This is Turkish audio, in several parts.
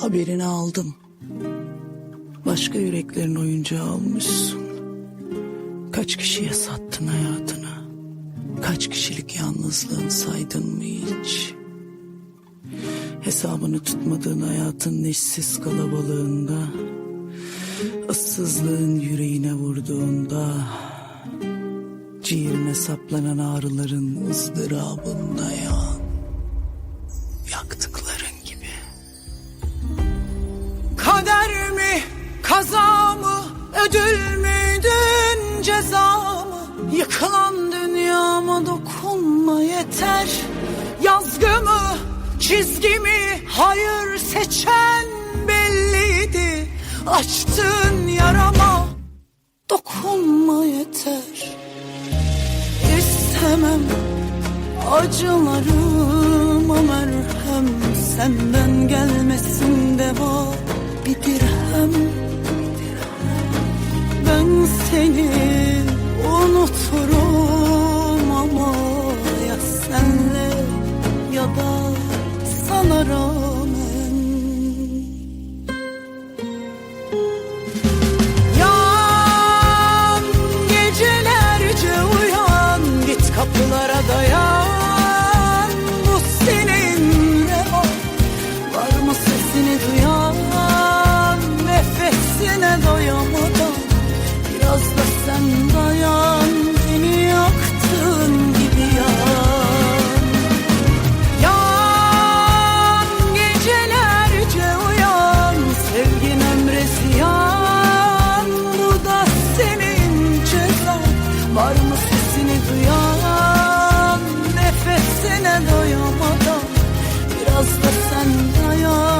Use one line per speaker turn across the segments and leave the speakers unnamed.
Haberini aldım. Başka yüreklerin oyuncağı olmuşsun. Kaç kişiye sattın hayatını? Kaç kişilik yalnızlığın saydın mı hiç? Hesabını tutmadığın hayatın eşsiz kalabalığında ıssızlığın yüreğine vurduğunda Ciğerine saplanan ağrıların ızdırabında yan Yaktıkların kaza mı, ödül müydün, ceza mı? Yıkılan dünyama dokunma yeter. Yazgı mı, çizgi mi, hayır seçen belliydi. Açtığın yarama dokunma yeter. İstemem acılarıma merhem Senden gelmesin deva bir dirhem Oh. Sesini duyan Nefesine doyamadan Biraz da sen dayan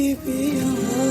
keeping you